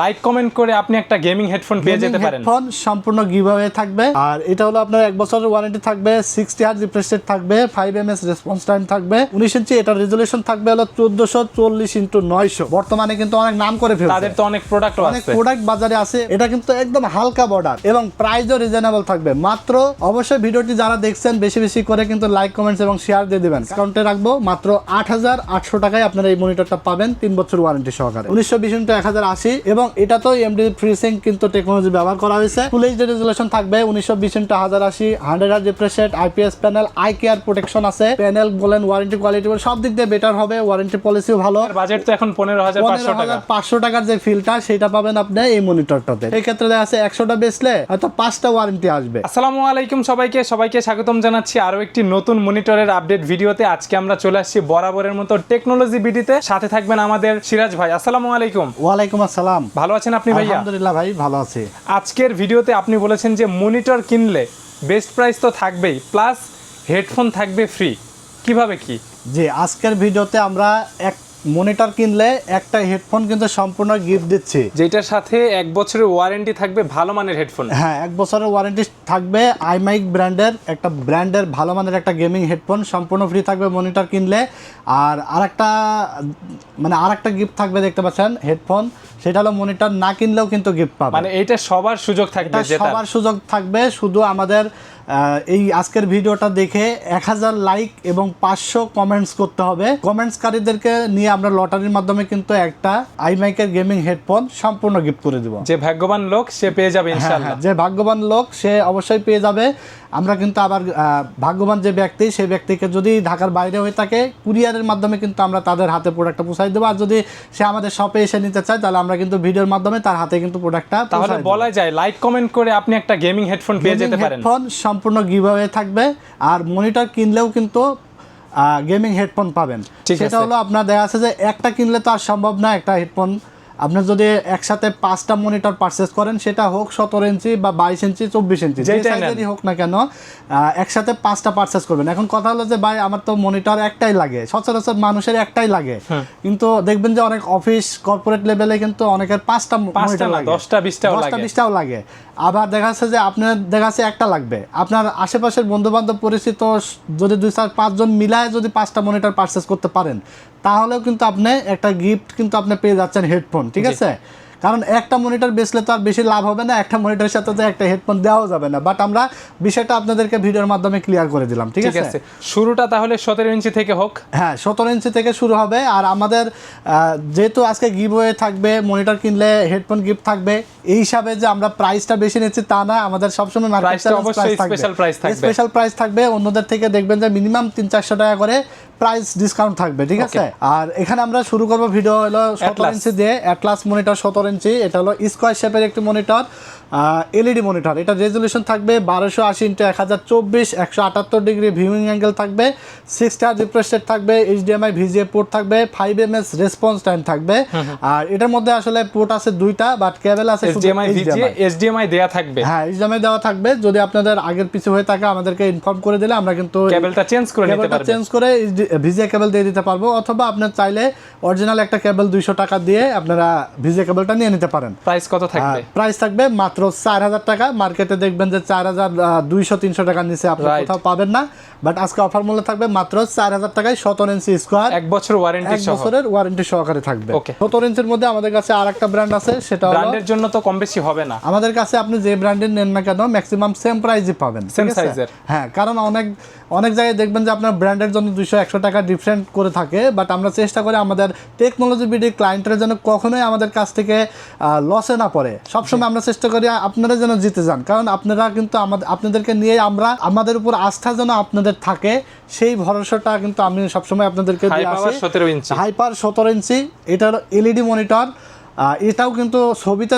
Like comment করে আপনি একটা গেমিং হেডফোন পেয়ে যেতে পারেন। হেডফোন সম্পূর্ণ গিভওয়ে থাকবে। আর এটা হলো আপনার এক বছরের ওয়ারেন্টি থাকবে সিক্সটি হার্জ রিফ্রেশ রেট থাকবে five M S response time থাকবে। উনিশ ইঞ্চি এটার রেজুলেশন থাকবে হলো চোদ্দশো চল্লিশ ইন্টু নয়শো। বর্তমানে কিন্তু অনেক নাম করে ফেলছে। তাদের তো অনেক প্রোডাক্ট আছে অনেক প্রোডাক্ট বাজারে আছে। এটা কিন্তু একদম হালকা বর্ডার এবং প্রাইসও রিজনেবল থাকবে। মাত্র অবশ্যই ভিডিওটি যারা দেখছেন বেশি বেশি করে কিন্তু লাইক কমেন্টস এবং শেয়ার দিয়ে দিবেন। কাউন্টে রাখব মাত্র আট হাজার আটশো টাকায় আপনারা এই মনিটরটা পাবেন তিন বছর ওয়ারেন্টি সহকারে। উনিশশো বিশ ইন্টু এক হাজার আশি এবং এটা তো এমডি ফ্রিসিং কিন্তু টেকনোলজি ব্যবহার করা হয়েছে। ফুল এইচডি রেজুলেশন থাকবে উনিশশো বিশ ইন্টু হাজার আশি hundred hertz refresh rate IPS panel eye care protection আছে। প্যানেল বলেন ওয়ারেন্টি কোয়ালিটি সব দিক দিয়ে বেটার হবে ওয়ারেন্টি পলিসিও ভালো। বাজেট তো এখন পনেরো হাজার পনেরো হাজার পাঁচশো টাকার যে ফিলটা সেটা পাবেন আপনি এই মনিটরটাতে এই ক্ষেত্রে দেখা আছে একশোটা বেচলে হয়তো পাঁচটা ওয়ারেন্টি আসবে। আসসালামু আলাইকুম সবাইকে সবাইকে স্বাগতম জানাচ্ছি আরও একটি নতুন মনিটরের আপডেট ভিডিওতে। আজকে আমরা চলে আসছি বরাবরের মতো টেকনোলজি বিডিতে সাথে থাকবেন আমাদের সিরাজ ভাই। আসসালামু আলাইকুম। ওয়ালাইকুম আসসালাম। ভালো আছেন আপনি ভাইয়া? আলহামদুলিল্লাহ ভাই ভালো আছি। আজকের ভিডিওতে আপনি বলেছেন যে মনিটর কিনলে বেস্ট প্রাইস তো থাকবেই প্লাস হেডফোন থাকবে ফ্রি। কীভাবে কি? যে আজকের ভিডিওতে আমরা এক মনিটর কিনলে একটা হেডফোন কিন্তু সম্পূর্ণ গিফট দিচ্ছে। যেটার সাথে এক বছরের ওয়ারেন্টি থাকবে ভালো মানের হেডফোন। হ্যাঁ এক বছরের ওয়ারেন্টি থাকবে। আইমাইক ব্র্যান্ডের একটা ব্র্যান্ডের ভালো মানের একটা গেমিং হেডফোন সম্পূর্ণ ফ্রি থাকবে মনিটর কিনলে। আর আরেকটা মানে আরেকটা গিফট থাকবে দেখতে পাচ্ছেন হেডফোন সেটা হলো মনিটর না কিনলেও কিন্তু গিফট পাবে। মানে এইটা সবার সুযোগ থাকবে সবার সুযোগ থাকবে শুধু আমাদের এই আজকের ভিডিওটা দেখে এক হাজার লাইক এবং পাঁচশো কমেন্টস করতে হবে। কমেন্টসকারীদেরকে নিয়ে আমরা লটারির মাধ্যমে কিন্তু একটা আইমাইকের গেমিং হেডফোন সম্পূর্ণ গিফট করে দিব। যে ভাগ্যবান লোক সে পেয়ে যাবে হ্যাঁ, ইনশাআল্লাহ। হ্যাঁ, যে ভাগ্যবান লোক সে অবশ্যই পেয়ে যাবে। আমরা কিন্তু আবার ভাগ্যবান যে ব্যক্তি সেই ব্যক্তিকে যদি ঢাকার বাইরে হয়ে থাকে কুরিয়ারের মাধ্যমে কিন্তু আমরা তাদের হাতে প্রোডাক্টটা পৌঁছাই দেবো। আর যদি সে আমাদের শপে এসে নিতে চায় তাহলে আমরা কিন্তু ভিডিওর মাধ্যমে তার হাতে কিন্তু প্রোডাক্টটা তাহলে বলা যায় লাইক কমেন্ট করে আপনি একটা গেমিং হেডফোন পেয়ে যেতে পারেন। হেডফোন সম্পূর্ণ গিভওয়ে থাকবে আর মনিটর কিনলেও কিন্তু গেমিং হেডফোন পাবেন। সেটা হলো আপনার দেখা যাচ্ছে যে একটা কিনলে তো আর সম্ভব না একটা হেডফোন আপনার যদি একসাথে পাঁচটা মনিটর পারচেস করেন সেটা হোক সতেরো ইঞ্চি বা বাইশ ইঞ্চি চব্বিশ ইঞ্চি যেটাই হোক না কেন একসাথে পাঁচটা পারচেস করবেন। এখন কথা হলো যে ভাই আমার তো মনিটর একটাই লাগে সচরাচর মানুষের একটাই লাগে। কিন্তু দেখবেন যে অনেক অফিস কর্পোরেট লেভেলে কিন্তু অনেকের পাঁচটা পাঁচটা লাগে। দশটা বিশটাও দশটা লাগে। বিশটাও লাগে। আবার দেখা যাচ্ছে যে আপনার দেখা যাচ্ছে একটা লাগবে। আপনার আশেপাশের বন্ধু বান্ধব পরিচিত যদি দুই চার পাঁচজন মিলায় যদি পাঁচটা মনিটর পারচেস করতে পারেন তাহলেও কিন্তু আপনি একটা গিফট কিন্তু আপনি পেয়ে যাচ্ছেন হেডফোন ঠিক আছে? কারণ একটা মনিটর বেচলে তো আর বেশি লাভ হবে না একটা মনিটরের সাথে তো একটা হেডফোন দেওয়াও যাবে না। বাট আমরা বিষয়টা আপনাদেরকে ভিডিওর মাধ্যমে ক্লিয়ার করে দিলাম ঠিক আছে? শুরুটা তাহলে সতেরো ইঞ্চি থেকে হোক। হ্যাঁ সতেরো ইঞ্চি থেকে শুরু হবে। আর আমাদের যেহেতু আজকে গিভওয়ে থাকবে মনিটর কিনলে হেডফোন গিফট থাকবে এই হিসাবে যে আমরা প্রাইসটা বেশি নিচ্ছি তা না আমাদের সবসময় মার্কেট special price থাকবে। স্পেশাল প্রাইস থাকবে। অন্যদের থেকে দেখবেন যে মিনিমাম তিন চারশো টাকা করে প্রাইস ডিসকাউন্ট থাকবে ঠিক আছে? আর এখানে আমরা শুরু করব ভিডিও হলো সতেরো ইঞ্চি দিয়ে অ্যাটলাস মনিটর সতেরো ইঞ্চি এটা হলো স্কোয়ার শেপের একটি মনিটর এলইডি মনিটর এটা রেজলিউশন থাকবে বারোশো আশি ইন্টু এক হাজার চব্বিশ একশো আটাত্তর ডিগ্রি ভিউইং অ্যাঙ্গেল থাকবে সিক্স স্টার রিফ্রেশ রেট থাকবে এইচডিএমআই ভিজিএ পোর্ট থাকবে five M S response time থাকবে। আর এটার মধ্যে আসলে পোর্ট আছে দুইটা বাট কেবল আছে HDMI এসডিএমআই থাকবে। হ্যাঁ এইচডিএমআই দেওয়া থাকবে। যদি আপনাদের আগের পিছু হয়ে থাকে আমাদেরকে ইনফর্ম করে দিলে আমরা কিন্তু কেবলটা চেঞ্জ করে নিতে কেবলটা পারবেন চেঞ্জ করে ভিজিএ কেবল দিয়ে দিতে পারব অথবা আপনার চাইলে অরিজিনাল একটা কেবল দুইশো টাকা দিয়ে আপনারা ভিজিএ কেবলটা নিয়ে নিতে পারেন। প্রাইস কত থাকবে? প্রাইস থাকবে মাত্র চার হাজার টাকা। মার্কেটে দেখবেন যে চার হাজার দুইশো তিনশো টাকার নিচে আপনি কোথাও পাবেন না। বাট আজকে অফার মূল্য থাকবে মাত্র চার হাজার টাকায় সতেরো ইঞ্চি স্কোয়ার এক বছর ওয়ারেন্টি এক বছরের ওয়ারেন্টি সহকারে থাকবে. সতেরো ইঞ্চির মধ্যে আমাদের কাছে আর একটা ব্র্যান্ড আছে সেটা ব্র্যান্ডের জন্য তো কম বেশি হবে না। আমাদের কাছে আপনি যে ব্র্যান্ডের নেন না কেন ম্যাক্সিমাম সেম প্রাইসই পাবেন। Size এর। হ্যাঁ কারণ অনেক অনেক জায়গায় দেখবেন যে আপনার ব্র্যান্ডের জন্য দুইশো একশো টাকা ডিফারেন্ট করে থাকে বাট আমরা চেষ্টা করি আমাদের টেকনোলজি বিডি ক্লায়েন্টের জন্য কখনোই আমাদের কাছ থেকে লসে না পড়ে। সবসময় আমরা চেষ্টা করি আপনারা যেন জিতে যান কারণ আপনারা কিন্তু আমাদের আপনাদেরকে নিয়ে আমরা আমাদের উপর আস্থা যেন আপনাদের থাকে সেই ভরসাটা কিন্তু আমি সবসময় আপনাদেরকে সতেরো ইঞ্চি হাইপার সতেরো ইঞ্চি এটা হলো এলইডি মনিটর এটাও কিন্তু ছবিতে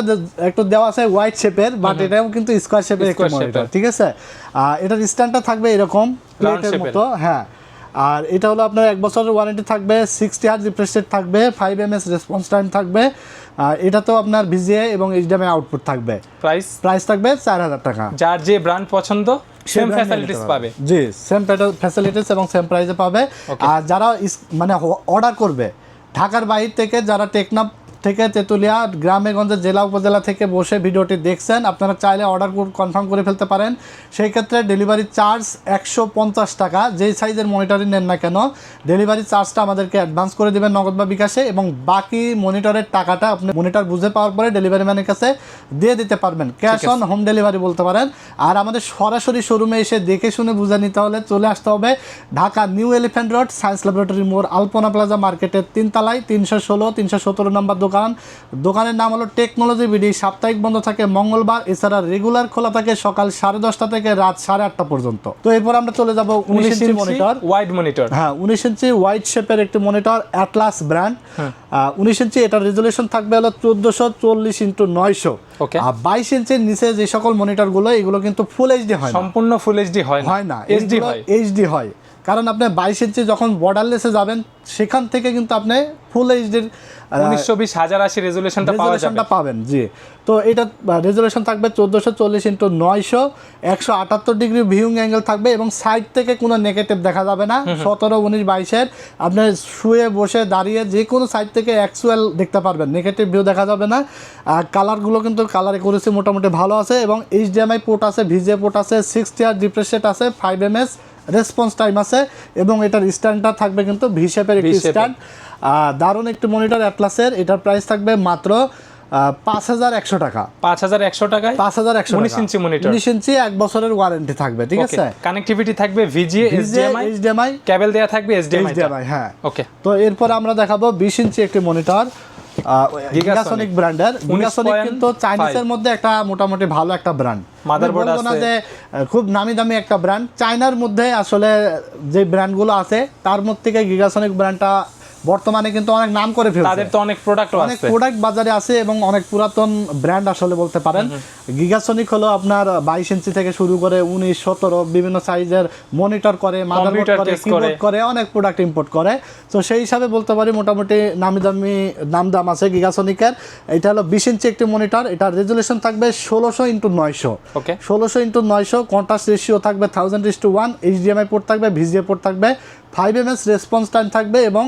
একটু দেওয়া আছে হোয়াইট শেপের বাট এটাও কিন্তু স্কোয়ার শেপের একটা Square মনিটর ঠিক আছে? এটার স্ট্যান্ডটা থাকবে এরকম প্লেটের মতো হ্যাঁ। আর এটা হলো আপনার এক বছরের ওয়ারেন্টি থাকবে সিক্সটি হার্জ রিফ্রেশ রেট থাকবে five M S response time থাকবে। আর তো আপনার ভিজিএ এবং এইচডিএমআই আউটপুট থাকবে। প্রাইস প্রাইস থাকবে চার হাজার টাকা। যার যে ব্র্যান্ড পছন্দ সেম ফ্যাসিলিটিস পাবে। জি সেম ফ্যাসিলিটিস এবং সেম প্রাইসে পাবে। আর যারা মানে অর্ডার করবে ঢাকার বাইরে থেকে যারা টেকনাপ থেকে তেঁতুলিয়া গ্রামে গঞ্জে জেলা উপজেলা থেকে বসে ভিডিওটি দেখছেন। আপনারা চাইলে অর্ডার কনফার্ম করে ফেলতে পারেন। সেই ক্ষেত্রে ডেলিভারি চার্জ একশো পঞ্চাশ টাকা। যেই সাইজের মনিটরই নেন না কেন ডেলিভারি চার্জটা আমাদেরকে অ্যাডভান্স করে দেবেন নগদ বা বিকাশে এবং বাকি মনিটরের টাকাটা আপনি মনিটর বুঝে পাওয়ার পরে ডেলিভারি ম্যানের কাছে দিয়ে দিতে পারবেন। ক্যাশ অন হোম ডেলিভারি বলতে পারেন। আর আমাদের সরাসরি শোরুমে এসে দেখে শুনে বুঝে নিতে হলে চলে আসতে হবে Dhaka New Elephant Road Science Laboratory মোড় আলপনা প্লাজা মার্কেটের তিনতলায় তিনশো ষোলো তিনশো সতেরো নম্বর দোকান। দোকানের নাম হলো টেকনোলজি বিডি। সাপ্তাহিক বন্ধ থাকে মঙ্গলবার এছাড়া রেগুলার খোলা থাকে সকাল সাড়ে দশটা থেকে রাত সাড়ে আটটা পর্যন্ত। তো এরপর আমরা চলে যাব উনিশ ইঞ্চি মনিটর ওয়াইড মনিটর হ্যাঁ উনিশ ইঞ্চি হোয়াইট শেপের একটি মনিটর অ্যাটলাস ব্র্যান্ড উনিশ ইঞ্চি এটার রেজুলেশন থাকবে হলো চোদ্দোশো চল্লিশ ইন্টু নয়শো. আর বাইশ ইঞ্চির নিচে যে সকল মনিটরগুলো এগুলো কিন্তু ফুল এইচডি হয় না। সম্পূর্ণ ফুল এইচডি হয় না। হয় না। এইচডি হয়। এইচডি হয়। কারণ আপনি বাইশ ইঞ্চি যখন বর্ডারলেসে যাবেন সেখান থেকে কিন্তু আপনি ফুল এইচডির উনিশশো বিশ হাজার আশি রেজুলেশনটা রেজুলেশনটা পাবেন জি। তো এটা রেজুলেশন থাকবে চোদ্দোশো চল্লিশ ইন্টু নয়শো একশো আটাত্তর ডিগ্রি ভিউং অ্যাঙ্গেল থাকবে এবং সাইড থেকে কোনো নেগেটিভ দেখা যাবে না। সতেরো উনিশ বাইশের আপনার শুয়ে বসে দাঁড়িয়ে যে কোনো সাইড থেকে অ্যাকচুয়াল দেখতে পারবেন নেগেটিভ ভিউ দেখা যাবে না। আর কালারগুলো কিন্তু কালার করেছে মোটামুটি ভালো আছে এবং এইচডিএমআই পোর্ট আছে ভিজে পোর্ট আছে সিক্স টিয়ার ডিপ্রেসেট আছে five M S response time আছে এবং এটার স্ট্যান্ডটা থাকবে কিন্তু ভি শেপের একটি স্ট্যান্ড দারুণ একটি মনিটর অ্যাটলাসের এটার প্রাইস থাকবে মাত্র পাঁচ হাজার একশো টাকা। পাঁচ হাজার একশো টাকায় পাঁচ হাজার একশো 19 ইঞ্চি monitor। উনিশ ইঞ্চি এক বছরের ওয়ারেন্টি থাকবে ঠিক আছে? কানেক্টিভিটি থাকবে ভিজিএ এসডিএমআই এইচডিএমআই কেবল দেয়া থাকবে এইচডিএমআই হ্যাঁ। ওকে তো এরপর আমরা দেখাবো বিশ ইঞ্চি একটি মনিটর গিগাসনিক ব্র্যান্ডের গিগাসনিক কিন্তু চাইনিজের মধ্যে একটা মোটামুটি ভালো একটা ব্র্যান্ড মাদারবোর্ড আছে। যে খুব নামি দামি একটা ব্র্যান্ড চায়নার মধ্যে আসলে যে ব্র্যান্ডগুলো আছে তার মধ্যে থেকে গিগাসনিক ব্র্যান্ডটা বর্তমানে কিন্তু অনেক নাম করে ফেলছে। তাদের তো অনেক প্রোডাক্টও অনেক প্রোডাক্ট বাজারে আছে এবং অনেক পুরাতন ব্র্যান্ড আসলে বলতে পারেন। গিগাসনিক হলো আপনার বাইশ ইঞ্চি থেকে শুরু করে উনিশ সতেরো বিভিন্ন সাইজের মনিটর করে মাদারবোর্ড করে কিবোর্ড করে। অনেক প্রোডাক্ট ইম্পোর্ট করে। তো সেই হিসাবে বলতে পারি মোটামুটি নামি দামি নাম দাম আছে গিগাসনিকের এটা হলো বিশ ইঞ্চি একটি মনিটর এটার রেজুলেশন থাকবে ষোলোশো ইন্টু নয়শো। ওকে। ষোলোশো ইন্টু নয়শো কন্ট্রাস্ট রেশিও থাকবে thousand is to one HDMI port থাকবে ভিজিএ পোর্ট থাকবে five M S response time থাকবে এবং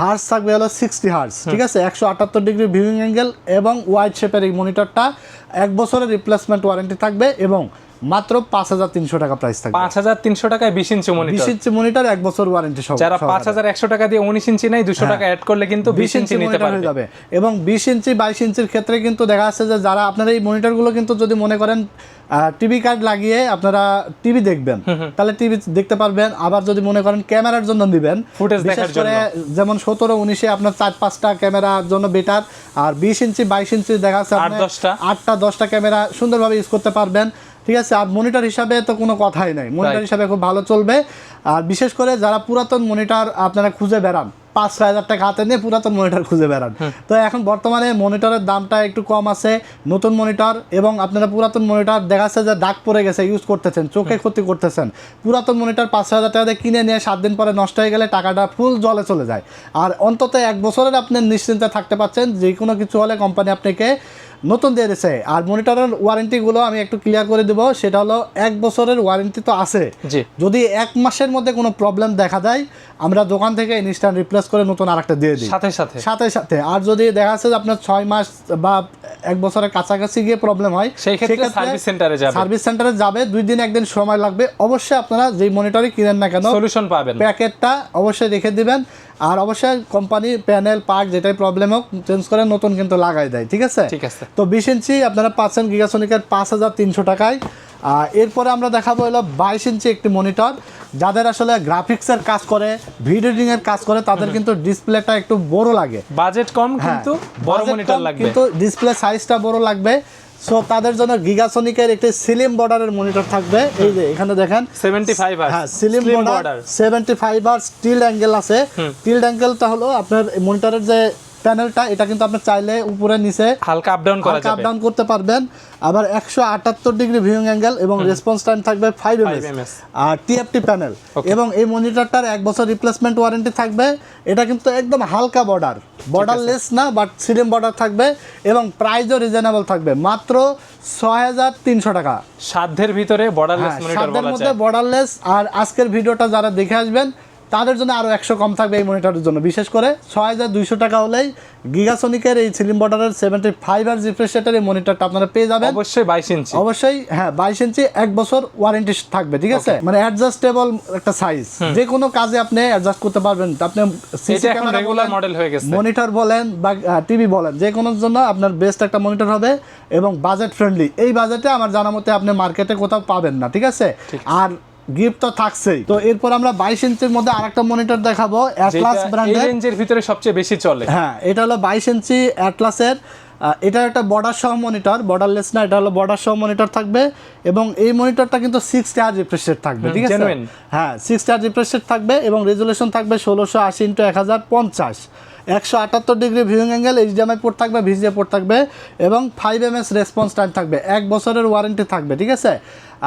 হার্স থাকবে হলো সিক্সটি হার্স ঠিক আছে? একশো আটাত্তর ডিগ্রি ভিউইং অ্যাঙ্গেল এবং ওয়াইড শেপের এই মনিটরটা এক বছরের রিপ্লেসমেন্ট ওয়ারেন্টি থাকবে এবং মাত্র পাঁচ হাজার তিনশো টাকা প্রাইস থাকবে। পাঁচ হাজার তিনশো টাকায় বিশ ইঞ্চি বিশ ইঞ্চি মনিটর এক বছর ওয়ারেন্টি সহ যারা পাঁচ হাজার একশো টাকা দিয়ে উনিশ ইঞ্চি নেয় দুশো টাকা অ্যাড করলে কিন্তু বিশ ইঞ্চি নিতে মনিটর পারবে। যাবে। এবং বিশ ইঞ্চি বাইশ ইঞ্চির ক্ষেত্রে কিন্তু দেখা যাচ্ছে যে যারা আপনারা এই মনিটরগুলো কিন্তু যদি মনে করেন টিভি কার্ড লাগিয়ে আপনারা টিভি দেখবেন তাহলে টিভি দেখতে পারবেন। আবার যদি মনে করেন ক্যামেরার জন্য দিবেন বিশেষ করে যেমন সতেরো উনিশে আপনার চার পাঁচটা ক্যামেরার জন্য বেটার আর বিশ ইঞ্চি বাইশ ইঞ্চি দেখা যাচ্ছে। আটটা দশটা ক্যামেরা সুন্দরভাবে ইউজ করতে পারবেন। ঠিক আছে আর মনিটর হিসাবে তো কোনো কথাই নাই। মনিটর হিসাবে খুব ভালো চলবে। আর বিশেষ করে যারা পুরাতন মনিটর আপনারা খুঁজে বেড়ান পাঁচ ছয় হাজার টাকা হাতে নিয়ে পুরাতন মনিটর খুঁজে বেড়ান। তো এখন বর্তমানে মনিটরের দামটা একটু কম আছে। নতুন মনিটর এবং আপনারা পুরাতন মনিটর দেখা যাচ্ছে যে দাগ পড়ে গেছে ইউজ করতেছেন চোখে ক্ষতি করতেছেন। পুরাতন মনিটর পাঁচ ছয় হাজার টাকা দিয়ে কিনে নিয়ে সাত দিন পরে নষ্ট হয়ে গেলে টাকাটা ফুল জলে চলে যায়। আর অন্তত এক বছরের আপনি নিশ্চিন্তে থাকতে পারছেন যে কোনো কিছু হলে কোম্পানি আপনাকে নতুন দিয়ে দিচ্ছে আর মনিটরের ওয়ারেন্টিগুলো আমি একটু ক্লিয়ার করে দেবো সেটা হলো এক বছরের ওয়ারেন্টি তো আছে। যদি এক মাসের মধ্যে কোনো প্রবলেম দেখা দেয় আমরা দোকান থেকে ইনস্ট্যান্ট রিপ্লেস করে নতুন আরেকটা দিয়ে দিই। সাথে সাথে। সাথে সাথে। আর যদি দেখা যাচ্ছে যে আপনার ছয় মাস বা এক বছরের কাছাকাছি গিয়ে প্রবলেম হয় সেই ক্ষেত্রে সার্ভিস সেন্টারে যাবে। সার্ভিস সেন্টারে যাবে দুই দিন একদিন সময় লাগবে। অবশ্যই আপনারা যেই মনিটরই কিনেন না কেন সলিউশন পাবেন। প্যাকেটটা অবশ্যই রেখে দিবেন। আর অবশ্যই কোম্পানি প্যানেল পার্ট যেটাই প্রবলেম হোক চেঞ্জ করে নতুন কিন্তু লাগাই দেয় ঠিক আছে? ঠিক আছে। তো বিশ ইঞ্চি আপনারা পাচ্ছেন গিগাসনিকের পাঁচ হাজার তিনশো টাকায়। আর এরপরে আমরা দেখাবো হলো বাইশ ইঞ্চি একটি মনিটর। যাদের আসলে গ্রাফিক্সের কাজ করে ভিডিও এর কাজ করে তাদের কিন্তু ডিসপ্লেটা একটু বড় লাগে। বাজেট কম হ্যাঁ, কিন্তু বড় মনিটর লাগবে। কিন্তু ডিসপ্লে সাইজটা বড় লাগবে। সো তাদের জন্য গিগাসনিকের একটি সিলিম বর্ডারের মনিটর থাকবে। এই যে এখানে দেখেন। সেভেন্টি ফাইভ হ্যাঁ slim border border seventy five আর স্টিল অ্যাঙ্গেল আছে। স্টিল অ্যাঙ্গেলটা হলো আপনার মনিটরের যে প্যানেলটা এটা কিন্তু আপনি চাইলে উপরে নিচে হালকা আপ ডাউন করা হালকা আপ যাবে। ডাউন করতে পারবেন। আবার একশো আটাত্তর ডিগ্রি ভিউইং অ্যাঙ্গেল এবং রেসপন্স টাইম থাকবে ফাইভ 5 এমএস আর টিএফটি প্যানেল এবং এই মনিটরটার এক বছর রিপ্লেসমেন্ট ওয়ারেন্টি থাকবে। এটা কিন্তু একদম হালকা বর্ডার বর্ডারলেস না বাট সিলিম বর্ডার থাকবে এবং প্রাইসও রিজনেবল থাকবে। মাত্র ছয় হাজার তিনশো টাকা। সাধ্যের ভিতরে বর্ডারলেস হ্যাঁ, মনিটর সাধ্যের মধ্যে বর্ডারলেস আর আজকের ভিডিওটা যারা দেখে আসবেন তাদের জন্য আরও একশো কম থাকবে এই মনিটরের জন্য। বিশেষ করে ছয় হাজার দুইশো টাকা হলেই গিগাসনিকের এই সিলিম বর্ডারের সেভেন্টি ফাইভ আর রিফ্রেশ রেটের এই মনিটরটা আপনারা পেয়ে যাবেন। অবশ্যই বাইশ ইঞ্চি অবশ্যই হ্যাঁ বাইশ ইঞ্চি এক বছর ওয়ারেন্টি থাকবে ঠিক আছে? মানে অ্যাডজাস্টেবল একটা সাইজ যে কোনো কাজে আপনি অ্যাডজাস্ট করতে পারবেন। আপনি রেগুলার মডেল হয়ে গেছে। মনিটর বলেন বা টিভি বলেন যে কোনোর জন্য আপনার বেস্ট একটা মনিটর হবে এবং বাজেট ফ্রেন্ডলি এই বাজেটে আমার জানা মতে আপনি মার্কেটে কোথাও পাবেন না ঠিক আছে। আর গিফট তো থাকছেই। তো এরপর আমরা বাইশ ইঞ্চির মধ্যে আরেকটা মনিটর দেখাবো অ্যাটলাস ব্র্যান্ডের রেঞ্জের ভিতরে সবচেয়ে বেশি চলে। হ্যাঁ এটা হলো বাইশ ইঞ্চি অ্যাটলাসের এটা একটা বর্ডার সহ মনিটর বর্ডারলেস না এটা হলো বর্ডার সহ মনিটর থাকবে এবং এই মনিটরটা কিন্তু সিক্স স্টার রিফ্রেশ রেট থাকবে ঠিক আছে? হ্যাঁ সিক্স স্টার রিফ্রেশ রেট থাকবে এবং রেজুলেশন থাকবে ষোলোশো আশি ইন্টু এক হাজার পঞ্চাশ। একশো আটাত্তর degree viewing angle HDMI port থাকবে ভিজিএ পোর্ট থাকবে এবং five M S response time থাকবে। এক বছরের ওয়ারেন্টি থাকবে ঠিক আছে?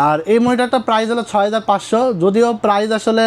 আর এই মনিটরটা প্রাইস হলো ছয় হাজার পাঁচশো। যদিও প্রাইস আসলে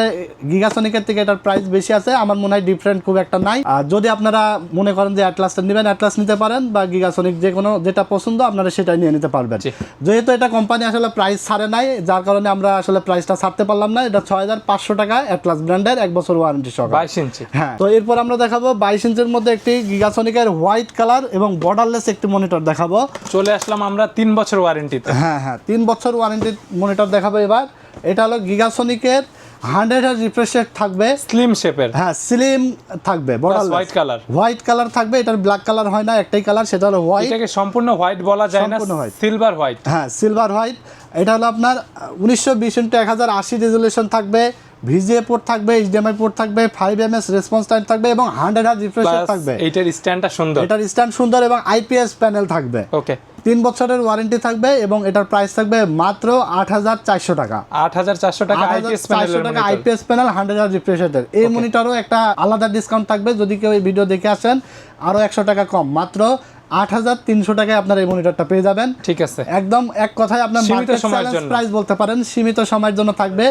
গিগাসনিকের থেকে এটার প্রাইস বেশি আছে আমার মনে হয় ডিফারেন্ট খুব একটা নাই। আর যদি আপনারা মনে করেন যে অ্যাটলাসটা নেবেন অ্যাটলাস নিতে পারেন বা গিগাসনিক যে কোনো যেটা পছন্দ আপনারা সেটাই নিয়ে নিতে পারবেন। যেহেতু এটা কোম্পানি আসলে প্রাইস ছাড়ে নাই যার কারণে আমরা আসলে প্রাইসটা ছাড়তে পারলাম না। এটা ছয় হাজার পাঁচশো টাকা অ্যাটলাস ব্র্যান্ডের এক বছর ওয়ারেন্টি সহ বাইশ ইঞ্চি। হ্যাঁ তো এরপর আমরা দেখাবো বাইশ ইঞ্চের মধ্যে একটি গিগাসনিকের হোয়াইট কালার এবং বর্ডারলেস একটি মনিটর দেখাবো। চলে আসলাম আমরা তিন বছর ওয়ারেন্টিতে হ্যাঁ হ্যাঁ তিন বছর ওয়ারেন্টি মনিটর দেখাবো এবার। এটা হলো গিগাসনিকের হান্ড্রেড হার্জ রিফ্রেশ থাকবে। স্লিম শেপের হ্যাঁ স্লিম থাকবে borderless white colour white colour থাকবে এটার ব্ল্যাক কালার হয় না একটাই কালার সেটা হলো হোয়াইট এটাকে সম্পূর্ণ হোয়াইট বলা যায় না। সিলভার হোয়াইট হ্যাঁ সিলভার হোয়াইট এটা হলো আপনার উনিশশো বিশ ইন্টু এক হাজার আশি রেজুলেশন থাকবে ভিজিএ পোর্ট থাকবে এইচডিএমআই পোর্ট থাকবে five M S response time থাকবে এবং হান্ড্রেড হার্জ রিফ্রেশ থাকবে। এইটার স্ট্যান্ডটা সুন্দর। এটার স্ট্যান্ড সুন্দর এবং আইপিএস প্যানেল থাকবে। ওকে তিন বছরের ওয়ারেন্টি থাকবে এবং এটার প্রাইস থাকবে মাত্র আট হাজার চারশো টাকা। আট হাজার চারশো টাকা চারশো টাকা আইপিএস প্যানেল হান্ড্রেড আর রিফ্রেশ এই মনিটরও একটা আলাদা ডিসকাউন্ট থাকবে। যদি কেউ এই ভিডিও দেখে আসেন আরও একশো টাকা কম মাত্র আট হাজার তিনশো টাকায় আপনার এই মনিটরটা পেয়ে যাবেন। ঠিক আছে। একদম এক কথায় আপনার সীমিত সময়ের জন্য। প্রাইস বলতে পারেন সীমিত সময়ের জন্য থাকবে।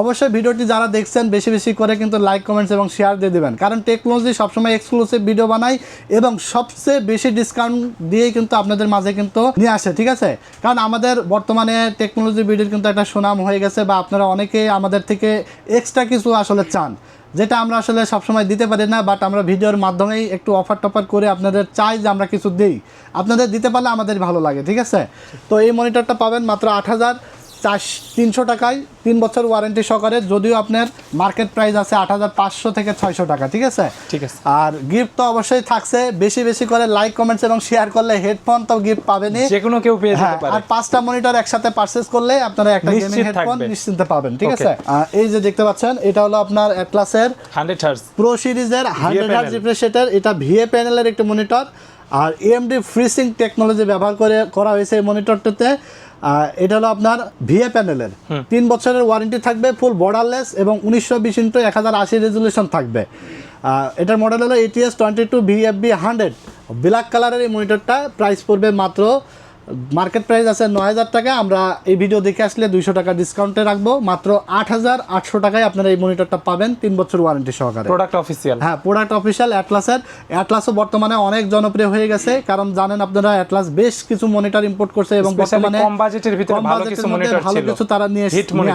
অবশ্যই ভিডিওটি যারা দেখছেন বেশি বেশি করে কিন্তু লাইক কমেন্টস এবং শেয়ার দিয়ে দিবেন। কারণ টেকনোলজি সবসময় এক্সক্লুসিভ ভিডিও বানাই এবং সবচেয়ে বেশি ডিসকাউন্ট দিয়েই কিন্তু আপনাদের মাঝে কিন্তু নিয়ে আসে ঠিক আছে? কারণ আমাদের বর্তমানে টেকনোলজি ভিডিওর কিন্তু একটা সুনাম হয়ে গেছে বা আপনারা অনেকে আমাদের থেকে এক্সট্রা কিছু আসলে চান। যেটা আমরা আসলে সবসময় দিতে পারি না বাট আমরা ভিডিওর মাধ্যমেই একটু অফার টফার করে আপনাদের চাই যে আমরা কিছু দিই। আপনাদের দিতে পারলে আমাদের ভালো লাগে, ঠিক আছে? তো এই মনিটরটা পাবেন মাত্র আট হাজার। চার তিনশো টাকায় তিন বছর ওয়ারেন্টি সহকারে যদিও আপনার মার্কেট প্রাইস আছে আট হাজার পাঁচশো থেকে ছয়শো টাকা ঠিক আছে? ঠিক আছে। আর গিফট তো অবশ্যই থাকছে বেশি বেশি করে লাইক কমেন্টস এবং শেয়ার করলে হেডফোন তো গিফট পাবেনই। যে কোনো কেউ পেয়ে হ্যাঁ যেতে পারে। আর পাঁচটা মনিটর একসাথে পারচেজ করলে আপনারা একটা গেমিং হেডফোন নিশ্চিন্তে পাবেন ঠিক আছে? এই যে দেখতে পাচ্ছেন এটা হলো আপনার অ্যাটলাসের হান্ড্রেড হার্স প্রো সিরিজের হান্ড্রেড হার্জ panel। রিফ্রেশেটার এটা ভিএ প্যানেলের একটি মনিটর আর এএমডি ফ্রিসিং টেকনোলজি ব্যবহার করে করা হয়েছে এই মনিটরটাতে এটা হলো আপনার ভিএ প্যানেলের। তিন বছরের ওয়ারেন্টি থাকবে ফুল বর্ডারলেস এবং উনিশশো বিশ ইন্টু এক হাজার আশি রেজুলেশন থাকবে। এটার মডেল হলো ATS twenty two VFB hundred black কালারের এই মনিটরটা প্রাইস পড়বে মাত্র মার্কেট প্রাইস আছে নয় হাজার টাকা। আমরা এই ভিডিও দেখে আসলে দুইশো টাকা ডিসকাউন্টে রাখব। মাত্র আট হাজার আটশো টাকায় আপনারা এই মনিটরটা পাবেন তিন বছর ওয়ারেন্টি সহকারে। প্রোডাক্ট অফিসিয়াল হ্যাঁ প্রোডাক্ট অফিসিয়াল অ্যাটলাসের অ্যাটলাসও বর্তমানে অনেক জনপ্রিয় হয়ে গেছে। কারণ জানেন আপনারা অ্যাটলাস বেশ কিছু মনিটর ইম্পোর্ট করছে এবং বর্তমানে কম বাজেটের ভিতরে ভালো কিছু ভালো কিছু তারা নিয়ে।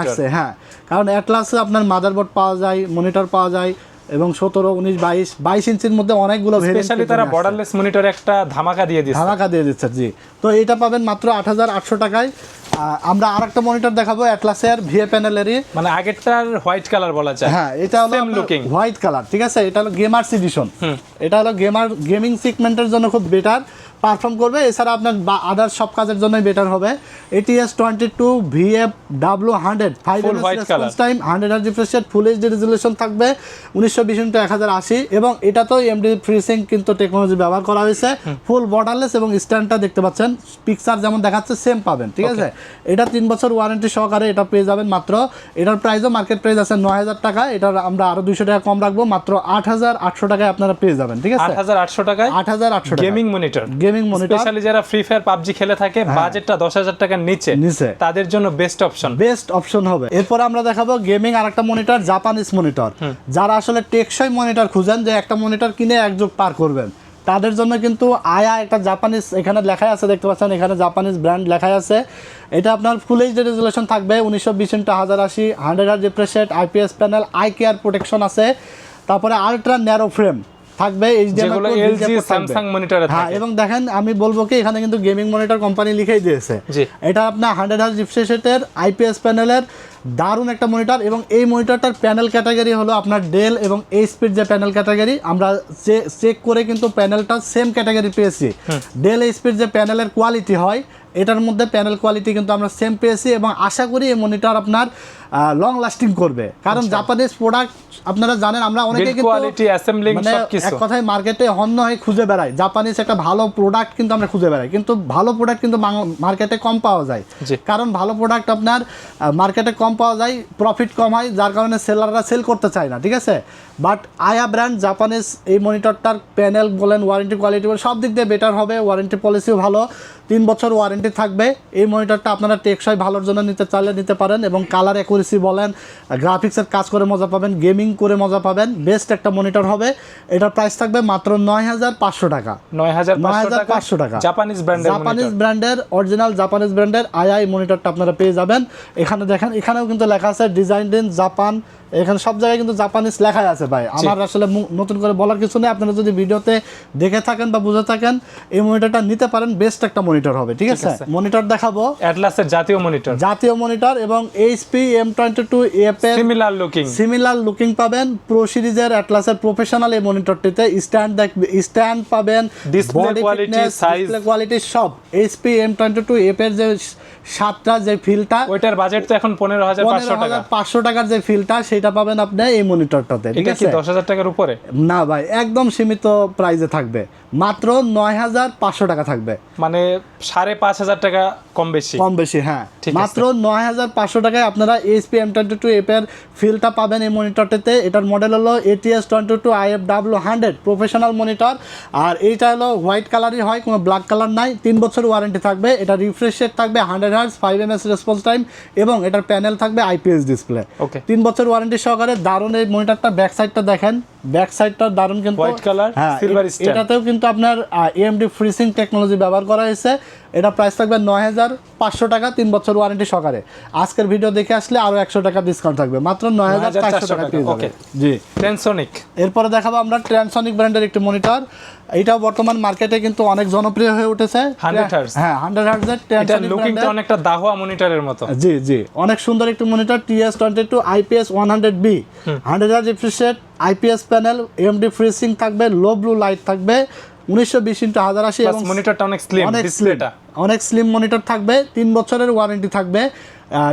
আসছে হ্যাঁ। কারণ অ্যাটলাসে আপনার মাদারবোর্ড পাওয়া যায় মনিটর পাওয়া যায় এবং সতেরো উনিশ বাইশ বাইশ ইঞ্চির মধ্যে অনেকগুলো স্পেশালি তারা। বর্ডারলেস মনিটর একটা ধামাকা দিয়ে দিচ্ছে। ধামাকা দিয়ে দিচ্ছে জি। তো এটা পাবেন মাত্র আট হাজার আটশো টাকায়। আমরা আর একটা মনিটর দেখাবো অ্যাটলাসের ভিএ প্যানেলেরই মানে আগেরটার হোয়াইট কালার বলা যায়। হ্যাঁ এটা হলো looking। হোয়াইট কালার ঠিক আছে? এটা হলো গেমার্স এডিশন এটা হলো গেমার গেমিং সিগমেন্টের জন্য খুব বেটার পারফর্ম করবে এছাড়া আপনার আদার সব কাজের জন্যই বেটার হবে। ATS twenty two VF W hundred five time hundred আর রিফ্রেশ ফুল এইচডি রেজুলেশন থাকবে। উনিশশো বিশ ইন্টু এক হাজার আশি এবং এটা তো এমডি ফ্রিসিং কিন্তু টেকনোলজি ব্যবহার করা হয়েছে ফুল বর্ডারলেস এবং স্ট্যান্ডটা দেখতে পাচ্ছেন পিকচার যেমন দেখাচ্ছে সেম পাবেন ঠিক আছে এটা তিন বছর ওয়ারেন্টি সহকারে এটা পেয়ে যাবেন মাত্র এটার প্রাইসও মার্কেট প্রাইস আছে নয় হাজার টাকা এটার আমরা আরও দুইশো টাকা কম রাখব মাত্র আট হাজার আটশো টাকায় আপনারা পেয়ে যাবেন ঠিক আছে আট হাজার আটশো টাকায় আট হাজার আটশো gaming monitor gaming monitor specially যারা ফ্রি ফায়ার পাবজি খেলে থাকে বাজেটটা দশ হাজার টাকার নিচে নিচে। তাদের জন্য বেস্ট অপশন বেস্ট অপশন হবে এরপর আমরা দেখাবো গেমিং আর একটা মনিটর জাপানিজ মনিটর যারা আসলে টেকসই মনিটর খুঁজেন যে একটা মনিটর কিনে এক যুগ পার করবেন। তাদের জন্য কিন্তু আয়া একটা জাপানিজ এখানে লেখা আছে দেখতে পাচ্ছেন এখানে জাপানিজ ব্র্যান্ড লেখা আছে। এটা আপনার ফুল এইচডি রেজুলেশন থাকবে উনিশশো বিশ ইন্টু হাজার আশি hundred hertz refresh IPS panel eye care protection আছে। তারপরে আলট্রা ন্যারো ফ্রেম থাকবে স্যামসাং মনিটরে হ্যাঁ এবং দেখেন আমি বলব কি এখানে কিন্তু গেমিং মনিটর কোম্পানি লিখেই দিয়েছে। এটা আপনার হান্ড্রেড হার্জ রিফ্রেশেটের আইপিএস প্যানেলের দারুণ একটা মনিটর এবং এই মনিটরটার প্যানেল ক্যাটাগরি হলো আপনার ডেল এবং এইচপির যে প্যানেল ক্যাটাগরি আমরা চেক করে কিন্তু প্যানেলটা সেম ক্যাটাগরি পেয়েছি। ডেল এইচপির যে প্যানেলের কোয়ালিটি হয় এটার মধ্যে প্যানেল কোয়ালিটি কিন্তু আমরা সেম পেয়েছি এবং আশা করি এই মনিটর আপনার লং লাস্টিং করবে। কারণ জাপানিজ প্রোডাক্ট আপনারা জানেন আমরা অনেকে কিন্তু মানে। এক কথায় মার্কেটে হন্য হয়ে খুঁজে বেড়াই জাপানিজ একটা ভালো প্রোডাক্ট কিন্তু আমরা খুঁজে বেড়াই। কিন্তু ভালো প্রোডাক্ট কিন্তু মার্কেটে কম পাওয়া যায়। কারণ ভালো প্রোডাক্ট আপনার মার্কেটে কম পাওয়া যায় প্রফিট কম হয় যার কারণে সেলাররা সেল করতে চায় না ঠিক আছে? বাট আয়া ব্র্যান্ড জাপানিজ এই মনিটরটার প্যানেল বলেন ওয়ারেন্টি কোয়ালিটি বলেন সব দিক দিয়ে বেটার হবে ওয়ারেন্টি পলিসিও ভালো। তিন বছর ওয়ারেন্টি থাকবে। এই মনিটরটা আপনারা টেকসই ভালোর জন্য নিতে চাইলে নিতে পারেন এবং কালার অ্যাকুরেসি বলেন গ্রাফিক্সের কাজ করে মজা পাবেন গেমিং করে মজা পাবেন। বেস্ট একটা মনিটর হবে। এটার প্রাইস থাকবে মাত্র নয় হাজার পাঁচশো টাকা। নয় হাজার নয় হাজার পাঁচশো টাকা। জাপানিজ ব্র্যান্ডের জাপানিজ ব্র্যান্ডের অরিজিনাল জাপানিজ ব্র্যান্ডের আইআই মনিটরটা আপনারা পেয়ে যাবেন। এখানে দেখেন এখানেও কিন্তু লেখা আছে ডিজাইন ইন জাপান এখানে সব জায়গায় কিন্তু জাপানিজ লেখাই আছে ভাই। আমার আসলে নতুন করে বলার কিছু নেই। আপনারা যদি ভিডিওতে দেখে থাকেন বা বুঝে থাকেন এই মনিটরটা নিতে পারেন। বেস্ট একটা মনিটর হবে ঠিক আছে? মনিটর দেখাবো। অ্যাটলাসের জাতীয় মনিটর জাতীয় মনিটর এবং এইচপি এম টোয়েন্টি টু এপের সিমিলার লুকিং সিমিলার লুকিং পাবেন। প্রো সিরিজের অ্যাটলাসের প্রফেশনাল এই মনিটরটিতে স্ট্যান্ড দেখবে স্ট্যান্ড পাবেন। Display quality, size। কোয়ালিটি সব। HP M twenty two F এর যে সাতটা যে ফিলটা ওইটার বাজেট তো এখন পনেরো হাজার পাঁচশো টাকা। পাঁচশো টাকার যে ফিলটা সেটা পাবেন আপনি এই মনিটরটাতে ঠিক এটা কি আছে? দশ হাজার টাকার উপরে? না ভাই একদম সীমিত প্রাইজে থাকবে। মাত্র নয় হাজার পাঁচশো টাকা থাকবে। মানে সাড়ে পাঁচ হাজার টাকা কম বেশি। কম বেশি হ্যাঁ। মাত্র নয় হাজার পাঁচশো টাকায় আপনারা এইচপি এম টোয়েন্টি টু এপের ফিলটা পাবেন এই মনিটরটিতে এটার মডেল হলো ATS twenty two I F W hundred professional monitor আর এইটা হলো হোয়াইট কালারই হয় কোনো ব্ল্যাক কালার নাই। তিন বছর ওয়ারেন্টি থাকবে। এটা রিফ্রেশ রেট থাকবে hundred hertz five M S response time এবং এটার প্যানেল থাকবে আইপিএস ডিসপ্লে ওকে তিন বছর ওয়ারেন্টি সহকারে দারুণ এই মনিটরটা ব্যাক সাইডটা দেখেন। ব্যাক সাইডটা দারুণ কিন্তু হোয়াইট কালার হ্যাঁ এটাতেও কিন্তু আপনার এএমডি ফ্রিসিং টেকনোলজি ব্যবহার করা হয়েছে। এটা প্রাইস থাকবে নয় হাজার পাঁচশো টাকা তিন বছর ওয়ারেন্টি সহকারে। আজকের ভিডিও দেখে আসলে আরও একশো টাকা ডিসকাউন্ট থাকবে। মাত্র নয় হাজার চারশো টাকা। জি। টেনসনিক এরপরে দেখাবো আমরা ট্রান্সনিক ব্র্যান্ডের একটি মনিটর এটাও বর্তমান মার্কেটে কিন্তু অনেক জনপ্রিয় হয়ে উঠেছে। হ্যাঁ হান্ড্রেড হার্টজের এটা লুকিংটা অনেকটা দাহোয়া মনিটরের মতো। জি জি। অনেক সুন্দর একটি monitor TS twenty two IPS one hundred B hundred IPS panel MD FreeSync থাকবে লো ব্লু লাইট থাকবে। উনিশশো বিশ ইন্টু হাজার আশি এবং মনিটরটা অনেক স্লিম ডিসপ্লেটা অনেক স্লিম মনিটর থাকবে তিন বছরের ওয়ারেন্টি থাকবে।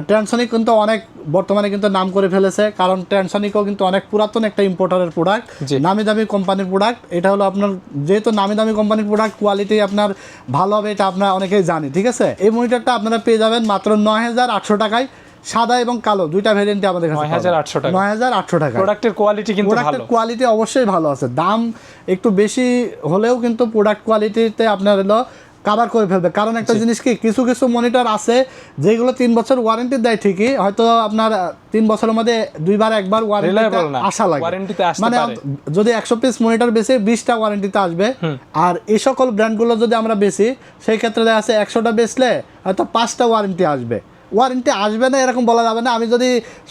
ট্রান্সনিক কিন্তু অনেক বর্তমানে কিন্তু নাম করে ফেলেছে কারণ ট্রান্সনিকও কিন্তু অনেক পুরাতন একটা ইম্পোর্টারের প্রোডাক্ট। নামি দামি কোম্পানির প্রোডাক্ট এটা হলো আপনার যেহেতু নামি দামি কোম্পানির প্রোডাক্ট কোয়ালিটি আপনার ভালো হবে এটা আপনারা অনেকেই জানি ঠিক আছে? এই মনিটরটা আপনারা পেয়ে যাবেন মাত্র নয় হাজার আটশো টাকায়। সাদা এবং কালো দুইটা ভেরিয়েন্টে আমাদের কাছে 9,800 টাকা। নয় হাজার আটশো টাকা। প্রোডাক্টের কোয়ালিটি কিন্তু ভালো। প্রোডাক্টের কোয়ালিটি অবশ্যই ভালো আছে। দাম একটু বেশি হলেও কিন্তু প্রোডাক্ট কোয়ালিটিতে আপনার হলো কাভার করে ফেলবে। কারণ একটা জিনিস কি কিছু কিছু মনিটর আছে যেগুলো তিন বছর ওয়ারেন্টি দেয় ঠিকই হয়তো আপনার তিন বছরের মধ্যে দুইবার একবার ওয়ারেন্টি আসা লাগে। মানে যদি একশো পিস মনিটর বেশি বিশটা ওয়ারেন্টিতে আসবে। আর এই সকল ব্র্যান্ডগুলো যদি আমরা বেশি সেই ক্ষেত্রে দেখা যাচ্ছে একশোটা বেচলে হয়তো পাঁচটা ওয়ারেন্টি আসবে। ওয়ারেন্টি আসবে না, এরকম বলা যাবে না। আমি যদি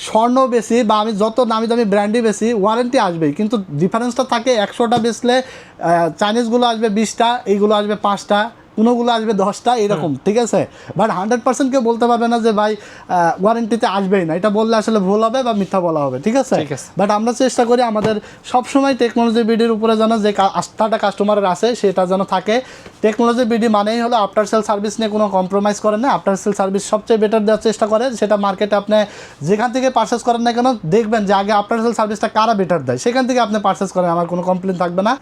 স্বর্ণ বেশি বা আমি যত দামি দামি ব্র্যান্ডই বেশি ওয়ারেন্টি আসবেই। কিন্তু ডিফারেন্সটা থাকে একশোটা বেচলে চাইনিজগুলো আসবে বিশটা, এইগুলো আসবে পাঁচটা। কোনোগুলো আসবে দশটা এরকম ঠিক আছে? বাট হান্ড্রেড পার্সেন্ট কেউ বলতে পারবে না যে ভাই ওয়ারেন্টিতে আসবেই না। এটা বললে আসলে ভুল হবে বা মিথ্যা বলা হবে ঠিক আছে? বাট আমরা চেষ্টা করি আমাদের সবসময় টেকনোলজি বিডির উপরে যেন যে আস্থাটা কাস্টমারের আছে সেটা যেন থাকে। টেকনোলজি বিডি মানেই হলো আফটার সেল সার্ভিস নিয়ে কোনো কম্প্রোমাইজ করে না। আফটার সেল সার্ভিস সবচেয়ে বেটার দেওয়ার চেষ্টা করে সেটা মার্কেটে আপনি যেখান থেকে পারচেস করেন না কেন দেখবেন যে আগে আফটার সেল সার্ভিসটা কারা বেটার দেয়? সেখান থেকে আপনি পারচেস করেন আমার কোনো কমপ্লেন থাকবে না।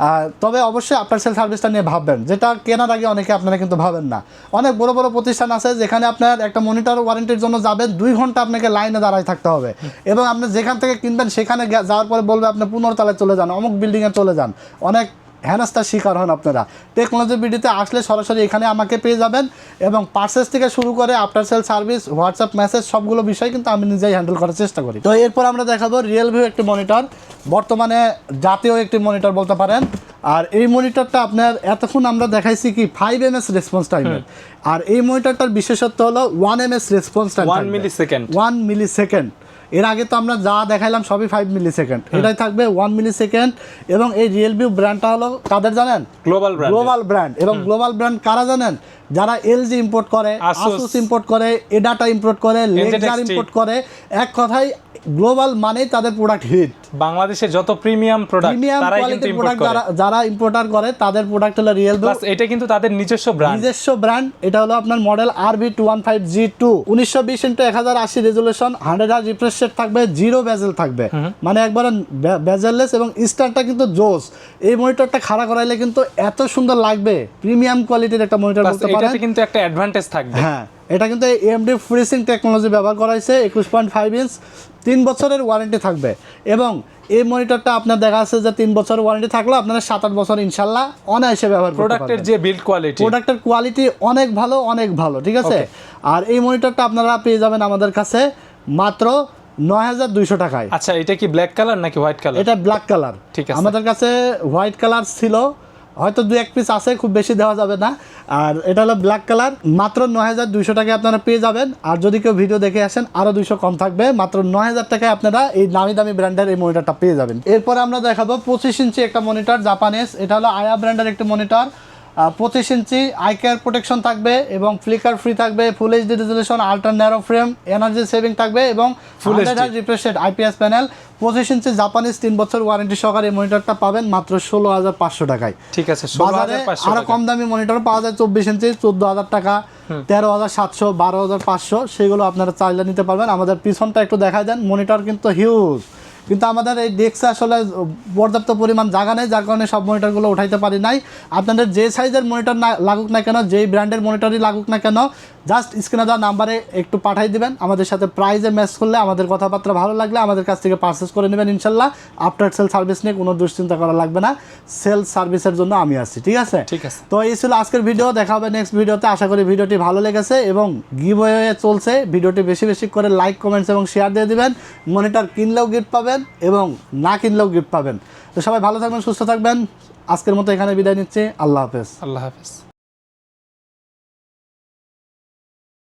তবে অবশ্যই আফটার সেল সার্ভিসটা নিয়ে ভাববেন। যেটা কেনার আগে অনেকে আপনারা কিন্তু ভাবেন না। অনেক বড় বড় প্রতিষ্ঠান আছে যেখানে আপনার একটা মনিটর ওয়ারেন্টির জন্য যাবেন, দুই ঘণ্টা আপনাকে লাইনে দাঁড়ায় থাকতে হবে। এবং আপনি যেখান থেকে কিনবেন, সেখানে যাওয়ার পরে বলবে আপনি পুনর্তলায় চলে যান, অমুক বিল্ডিংয়ে চলে যান। অনেক হেনস্তার শিকার হন আপনারা। টেকনোলজি বিডিতে আসলে সরাসরি এখানে আমাকে পেয়ে যাবেন এবং পার্সেস থেকে শুরু করে after sale service WhatsApp message সবগুলো বিষয় কিন্তু আমি নিজেই হ্যান্ডেল করার চেষ্টা করি। তো এরপর আমরা দেখাবো রিয়েল ভিউ একটি মনিটর বর্তমানে জাতীয় একটি মনিটর বলতে পারেন। আর এই মনিটরটা আপনার এতক্ষণ আমরা দেখাইছি কি ফাইভ এম এস রেসপন্স টাইমের আর এই মনিটরটার বিশেষত্ব হলো one M S response time one millisecond one millisecond এর আগে তো আমরা যা দেখাইলাম সবই ফাইভ মিলি সেকেন্ড এটাই থাকবে ওয়ান মিলি সেকেন্ড এবং এই রিয়েল বিউ ব্র্যান্ডটা হলো তাদের জানেন? গ্লোবাল ব্র্যান্ড গ্লোবাল ব্র্যান্ড এবং গ্লোবাল ব্র্যান্ড কারা জানেন? যারা এলজি ইম্পোর্ট করে। আসুস ইম্পোর্ট করে এডাটা ইম্পোর্ট করে NZXT ইম্পোর্ট করে এক কথায় গ্লোবাল মানেই তাদের প্রোডাক্ট হিট বাংলাদেশে যত প্রিমিয়াম প্রোডাক্ট তারাই কিন্তু ইম্পোর্ট করে। যারা ইম্পোর্টার করে তাদের প্রোডাক্ট হলো রিয়েল প্লাস এটা কিন্তু তাদের নিজস্ব ব্র্যান্ড নিজস্ব ব্র্যান্ড এটা হলো আপনার model R V two one five G two উনিশশো বিশ ইন্টু এক হাজার আশি রেজুলেশন হান্ড্রেড আর রিফ্রেশ রেট থাকবে জিরো বেজেল থাকবে। মানে একবার বেজেললেস এবং স্টারটা কিন্তু জোস। এই মনিটরটা খাড়া করাইলে কিন্তু এত সুন্দর লাগবে। প্রিমিয়াম কোয়ালিটির একটা মনিটর বলতে পারেন। এটাতে কিন্তু একটা অ্যাডভান্টেজ থাকবে। হ্যাঁ এটা কিন্তু এমডি ফ্রিসিং টেকনোলজি ব্যবহার করা হয়েছে একুশ পয়েন্ট ফাইভ ইঞ্চ তিন বছরের ওয়ারেন্টি থাকবে। এবং এই মনিটরটা আপনার দেখা যাচ্ছে যে তিন বছর ওয়ারেন্টি থাকল আপনারা সাত আট বছর ইনশাল্লাহ অনায়াসে ব্যবহার করবেন প্রোডাক্টের যে বিল্ড কোয়ালিটি প্রোডাক্টের কোয়ালিটি অনেক ভালো অনেক ভালো ঠিক আছে? আর এই মনিটরটা আপনারা পেয়ে যাবেন আমাদের কাছে মাত্র নয় হাজার দুইশো টাকায়। আচ্ছা এটা কি ব্ল্যাক কালার নাকি হোয়াইট কালার এটা ব্ল্যাক কালার ঠিক আছে। আমাদের কাছে হোয়াইট কালার ছিল হয়তো দু এক পিস আছে, খুব বেশি দেওয়া যাবে না। আর এটা হলো ব্ল্যাক কালার মাত্র নয় হাজার দুইশো টাকায় আপনারা পেয়ে যাবেন। আর যদি কেউ ভিডিও দেখে আসেন আরও দুইশো কম থাকবে। মাত্র নয় হাজার টাকায় আপনারা এই দামি দামি ব্র্যান্ডের এই মনিটারটা পেয়ে যাবেন। এরপর আমরা দেখাবো পঁচিশ ইঞ্চি একটা মনিটর জাপানিজ এটা হলো আয়া ব্র্যান্ডের একটি মনিটর পঁচিশ ইঞ্চি আই কেয়ার প্রোটেকশন থাকবে এবং ফ্লিকার ফ্রি থাকবে full HD resolution ultra narrow frame energy saving থাকবে এবং full HD refresh IPS panel পঁচিশ ইঞ্চি জাপানিজ তিন বছর ওয়ারেন্টি সহকারে এই মনিটরটা পাবেন মাত্র ষোলো হাজার পাঁচশো টাকায়। ঠিক আছে বাজারে আরও কম দামি মনিটর পাওয়া যায় চব্বিশ ইঞ্চি চোদ্দ হাজার টাকা তেরো হাজার সাতশো বারো হাজার পাঁচশো সেগুলো আপনারা চাইলে নিতে পারবেন। আমাদের পিছনটা একটু দেখা দেন মনিটর কিন্তু হিউজ কিন্তু আমাদের এই ডেস্কে আসলে পর্যাপ্ত পরিমাণ জায়গা নেই যার কারণে সব মনিটরগুলো উঠাইতে পারি নাই। আপনাদের যে সাইজের মনিটর না লাগুক না কেন যেই ব্র্যান্ডের মনিটরই লাগুক না কেন জাস্ট স্ক্রিনে দেওয়া নাম্বারে একটু পাঠাই দিবেন। আমাদের সাথে প্রাইজে ম্যাচ করলে আমাদের কথাবার্তা ভালো লাগলে আমাদের কাছ থেকে পারচেস করে নেবেন ইনশাল্লাহ। আফটার সেল সার্ভিস নিয়ে কোনো দুশ্চিন্তা করা লাগবে না। সেল সার্ভিসের জন্য আমি আছি ঠিক আছে? ঠিক আছে। তো এই ছিল আজকের ভিডিও দেখা হবে নেক্সট ভিডিওতে আশা করি ভিডিওটি ভালো লেগেছে এবং গিভ চলছে। ভিডিওটি বেশি বেশি করে লাইক কমেন্টস এবং শেয়ার দিয়ে দিবেন। মনিটর কিনলেও গিফট পাবেন এবং না কিনলেও গিফট পাবেন। তো সবাই ভালো থাকবেন, সুস্থ থাকবেন। আজকের মতো এখানে বিদায় নিচ্ছি। আল্লাহ হাফেজ। আল্লাহ হাফেজ।